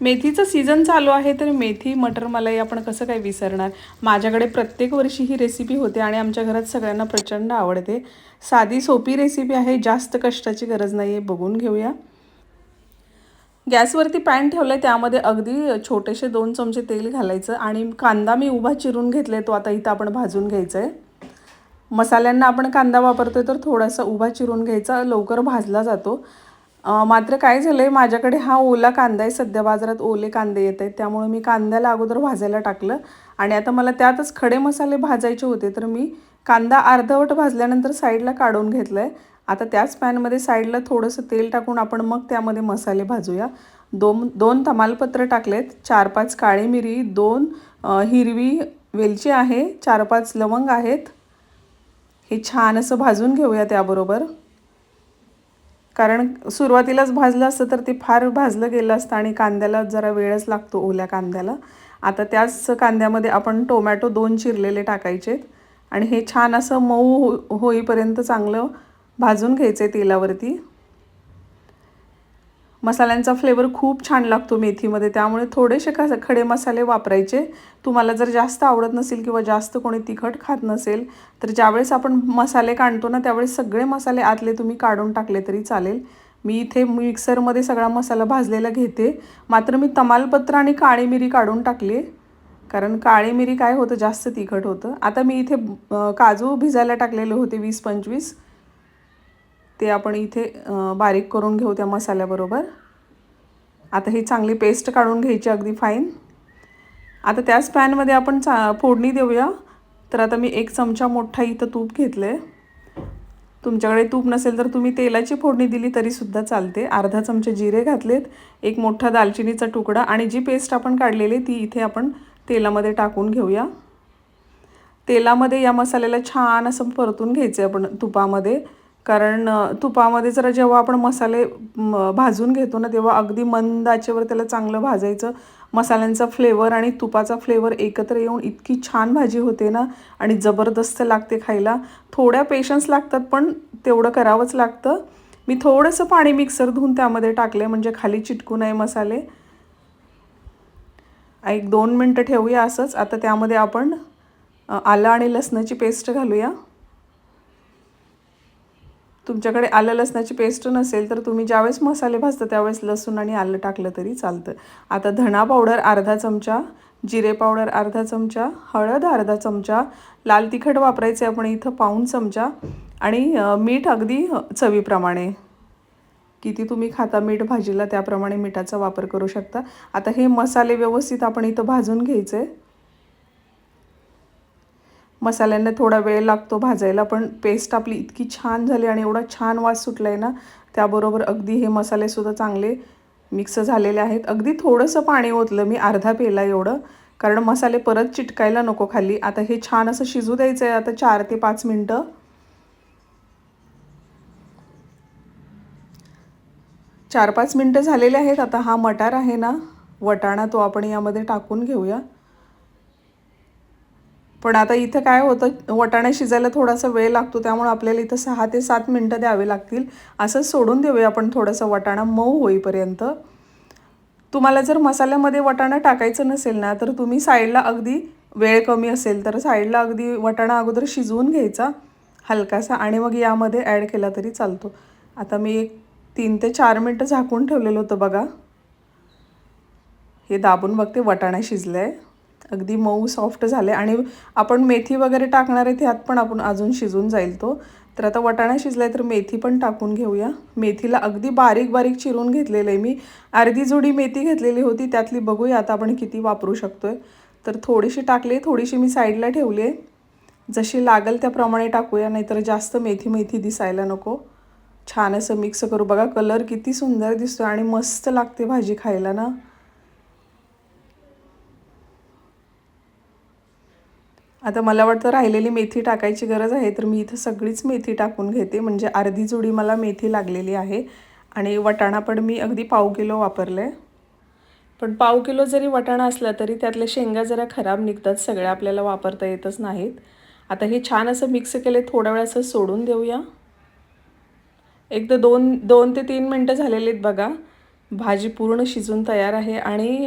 मेथीचं season चालू आहे तर मेथी मटर मलाई आपण कसं काय विसरणार? माझ्याकडे प्रत्येक वर्षी ही रेसिपी होते आणि आमच्या घरात सगळ्यांना प्रचंड आवडते. साधी सोपी रेसिपी आहे जास्त कष्टाची गरज नाही आहे बघून घेऊया. गॅसवरती पॅन ठेवलं आहे त्यामध्ये अगदी छोटेसे दोन चमचे तेल घालायचं आणि कांदा मी उभा चिरून घेतला तो आता इथं आपण भाजून घ्यायचं आहे मसाल्यांना आपण कांदा वापरतोय तर थोडासा उभा चिरून घ्यायचा लवकर भाजला जातो. मात्र काय झालं आहे माझ्याकडे हा ओला कांदा आहे. सध्या बाजारात ओले कांदे येत आहेत. त्यामुळे मी कांद्याला अगोदर भाजायला टाकलं आणि आता मला त्यातच खडे मसाले भाजायचे होते. तर मी कांदा अर्धवट भाजल्यानंतर साईडला काढून घेतलं आहे आता त्याच पॅनमध्ये साईडला थोडंसं तेल टाकून आपण मग त्यामध्ये मसाले भाजूया. दोन दोन तमालपत्र टाकलेत. चार पाच काळी मिरी दोन हिरवी वेलची आहे. चार पाच लवंग आहेत. हे छान असं भाजून घेऊया त्याबरोबर. कारण सुरुवातीलाच भाजलं असतं तर ते फार भाजलं गेलं असतं आणि कांद्याला जरा वेळच लागतो ओल्या कांद्याला. आता त्याच कांद्यामध्ये आपण टोमॅटो दोन चिरलेले टाकायचे आणि हे छान असं मऊ हो होईपर्यंत चांगलं भाजून घ्यायचं आहे तेलावरती. मसाल्यांचा फ्लेवर खूप छान लागतो मेथीमध्ये. त्यामुळे थोडेसे का खडे मसाले वापरायचे. तुम्हाला जर जास्त आवडत नसेल किंवा जास्त कोणी तिखट खात नसेल तर ज्यावेळेस आपण मसाले काढतो ना त्यावेळेस सगळे मसाले आतले तुम्ही काढून टाकले तरी चालेल. मी इथे मिक्सरमध्ये सगळा मसाला भाजलेला घेते. मात्र मी तमालपत्र आणि काळी मिरी काढून टाकली. कारण काळी मिरी काय होतं? जास्त तिखट होतं. आता मी इथे काजू भिजायला टाकलेले होते वीस पंचवीस. ते आपण इथे बारीक करून घेऊ त्या मसाल्याबरोबर. आता ही चांगली पेस्ट काढून घ्यायची अगदी फाईन आता त्याच पॅनमध्ये आपण चा फोडणी देऊया. तर आता मी एक चमचा मोठा इथं तूप घेतलं आहे तुमच्याकडे तूप नसेल तर तुम्ही तेलाची फोडणी दिली तरीसुद्धा चालते. अर्धा चमचे जिरे घातलेत एक मोठा दालचिनीचा तुकडा आणि जी पेस्ट आपण काढलेली ती इथे आपण तेलामध्ये टाकून घेऊया. तेलामध्ये या मसाल्याला छान असं परतून घ्यायचं आहे आपण तुपामध्ये. कारण तुपामध्ये जरा जेव्हा आपण मसाले भाजून घेतो ना तेव्हा अगदी मंद आचेवर त्याला चांगलं भाजायचं. मसाल्यांचा फ्लेवर आणि तुपाचा फ्लेवर एकत्र येऊन इतकी छान भाजी होते ना आणि जबरदस्त लागते खायला. थोड्या पेशन्स लागतात पण तेवढं करावंच लागतं. मी थोडंसं पाणी मिक्सर धुवून त्यामध्ये टाकले म्हणजे खाली चिटकू नये मसाले. एक दोन मिनटं ठेवूया असंच. आता त्यामध्ये आपण आलं आणि लसणाची पेस्ट घालूया. तुमच्याकडे आलं लसणाची पेस्ट नसेल तर तुम्ही ज्यावेळेस मसाले भाजता त्यावेळेस लसूण आणि आलं टाकलं तरी चालतं. आता धणा पावडर अर्धा चमचा जिरे पावडर अर्धा चमचा हळद अर्धा चमचा लाल तिखट वापरायचे आपण इथं पाऊन चमचा आणि मीठ अगदी चवीप्रमाणे. किती तुम्ही खाता मीठ भाजीला त्याप्रमाणे मिठाचा वापर करू शकता. आता हे मसाले व्यवस्थित आपण इथं भाजून घ्यायचे. मसाल्यांना थोडा वेळ लागतो भाजायला पण पेस्ट आपली इतकी छान झाली आणि एवढा छान वास सुटला आहे ना त्याबरोबर अगदी हे मसालेसुद्धा चांगले मिक्स झालेले आहेत. अगदी थोडंसं पाणी ओतलं मी अर्धा पेला एवढं कारण मसाले परत चिटकायला नको खाली. आता हे छान असं शिजू द्यायचं आहे आता चार ते पाच मिनटं. चार पाच मिनटं झालेले आहेत आता हा मटार आहे ना वटाणा तो आपण यामध्ये टाकून घेऊया. पण आता इथं काय होतं वटाणा शिजायला थोडासा वेळ लागतो त्यामुळे आपल्याला इथं सहा ते सात मिनटं द्यावे लागतील. असंच सोडून देऊया आपण थोडंसं वटाणा मऊ होईपर्यंत. तुम्हाला जर मसाल्यामध्ये वटाणा टाकायचं नसेल ना तर तुम्ही साईडला अगदी वेळ कमी असेल तर साईडला अगदी वटाणा अगोदर शिजवून घ्यायचा हलकासा आणि मग यामध्ये ॲड केला तरी चालतो. आता मी एक तीन ते चार मिनटं झाकून ठेवलेलं होतं बघा. हे दाबून बघते वटाणा शिजलं आहे अगदी मऊ सॉफ्ट झाले. आणि आपण मेथी वगैरे टाकणार आहे त्यात पण आपण अजून शिजून जाईल तो. तर आता वटाणा शिजलाय तर मेथी पण टाकून घेऊया. मेथीला अगदी बारीक बारीक चिरून घेतलेलं आहे मी. अर्धी जोडी मेथी घेतलेली होती त्यातली बघूया आता आपण किती वापरू शकतो आहे तर थोडीशी टाकली थोडीशी मी साईडला ठेवली आहे जशी लागेल त्याप्रमाणे टाकूया नाहीतर जास्त मेथी मेथी दिसायला नको. छान असं मिक्स करू. बघा कलर किती सुंदर दिसतो आणि मस्त लागते भाजी खायला ना. आता मला वाटतं राहिलेली मेथी टाकायची गरज आहे तर मी इथं सगळीच मेथी टाकून घेते. म्हणजे अर्धी जोडी मला मेथी लागलेली आहे. आणि वटाणा पण मी अगदी पाव किलो वापरलं आहे पण पाव किलो जरी वटाणा असला तरी त्यातल्या शेंगा जरा खराब निघतात. सगळ्या आपल्याला वापरता येतच नाहीत. आता हे छान असं मिक्स केले थोड्या वेळ असं सोडून देऊया. एक तर दोन दोन ते तीन मिनटं झालेली आहेत बघा. भाजी पूर्ण शिजून तयार आहे. आणि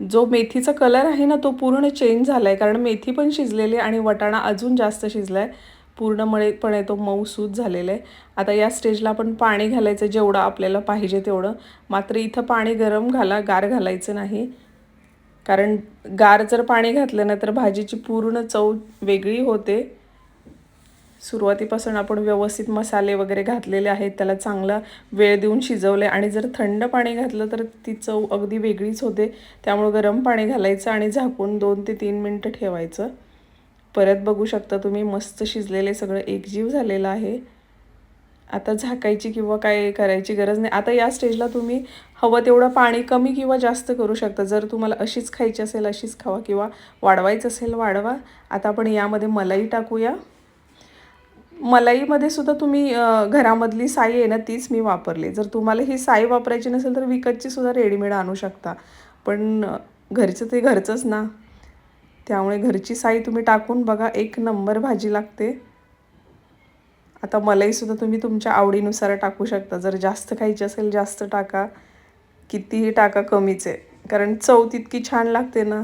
जो मेथीचा कलर आहे ना तो पूर्ण चेंज झाला आहे कारण मेथी पण शिजलेली आहे आणि वटाणा अजून जास्त शिजला आहे पूर्णमुळेपणे तो मऊसूद झालेला आहे. आता या स्टेजला आपण पाणी घालायचं जेवढं आपल्याला पाहिजे तेवढं. मात्र इथं पाणी गरम घाला गार घालायचं नाही. कारण गार जर पाणी घातलं ना तर भाजीची पूर्ण चव वेगळी होते. सुरुवातीपासून आपण व्यवस्थित मसाले वगैरे घातलेले आहेत त्याला चांगला वेळ देऊन शिजवले आणि जर थंड पाणी घातलं तर ती चव अगदी वेगळीच होते. त्यामुळं गरम पाणी घालायचं आणि झाकून दोन ते तीन मिनटं ठेवायचं. परत बघू शकता तुम्ही मस्त शिजलेले सगळं एकजीव झालेलं आहे. आता झाकायची किंवा काय करायची गरज नाही. आता या स्टेजला तुम्ही हवं तेवढं पाणी कमी किंवा जास्त करू शकता. जर तुम्हाला अशीच खायची असेल अशीच खावा किंवा वाढवायचं असेल वाढवा. आता आपण यामध्ये मलाई टाकूया. मलाईमध्ये सुद्धा तुम्ही घरामधली साई आहे ना तीच मी वापरली. जर तुम्हाला ही साई वापरायची नसेल तर विकतची सुद्धा रेडीमेड आणू शकता. पण घरचं ते घरचंच ना. त्यामुळे घरची साई तुम्ही टाकून बघा एक नंबर भाजी लागते. आता मलाईसुद्धा तुम्ही तुमच्या आवडीनुसार टाकू शकता. जर जास्त खायची असेल जास्त टाका. कितीही टाका कमीच आहे. कारण चव तितकी छान लागते ना.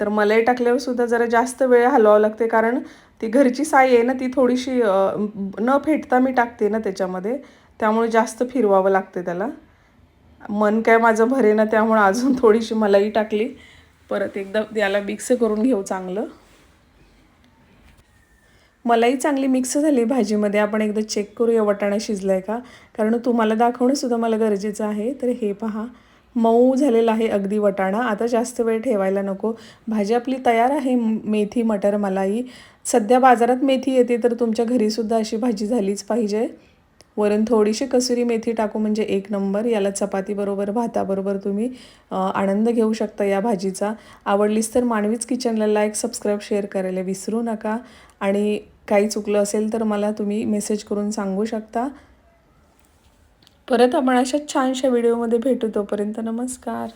तर मलाई टाकल्यावर सुद्धा जरा जास्त वेळ हलवावं लागते कारण ती घरची साई आहे ना ती थोडीशी न फेटता मी टाकते ना त्याच्यामध्ये त्यामुळे जास्त फिरवावं लागते त्याला. मन काय माझं भरे ना त्यामुळे अजून थोडीशी मलाई टाकली. परत एकदा याला मिक्स करून घेऊ चांगलं. मलाई चांगली मिक्स झाली भाजीमध्ये आपण एकदा चेक करूया वटाणा शिजला आहे का? कारण तुम्हाला दाखवणंसुद्धा मला गरजेचं आहे. तर हे पहा. मऊ झालेला आहे अगदी वटाणा. आता जास्त वेळ ठेवायला नको. भाजी आपली तयार आहे मेथी मटर मलाई. सध्या बाजारात मेथी येते तर तुमच्या घरीसुद्धा अशी भाजी झालीच पाहिजे. वरून थोडीशी कसुरी मेथी टाकू म्हणजे एक नंबर. याला चपातीबरोबर भाताबरोबर तुम्ही आनंद घेऊ शकता या भाजीचा. आवडलीच तर मानवीच किचनला लाईक सबस्क्राईब शेअर करायला विसरू नका. आणि काही चुकलं असेल तर मला तुम्ही मेसेज करून सांगू शकता. परत आपण अशा छानशा व्हिडिओमध्ये भेटू तोपर्यंत नमस्कार.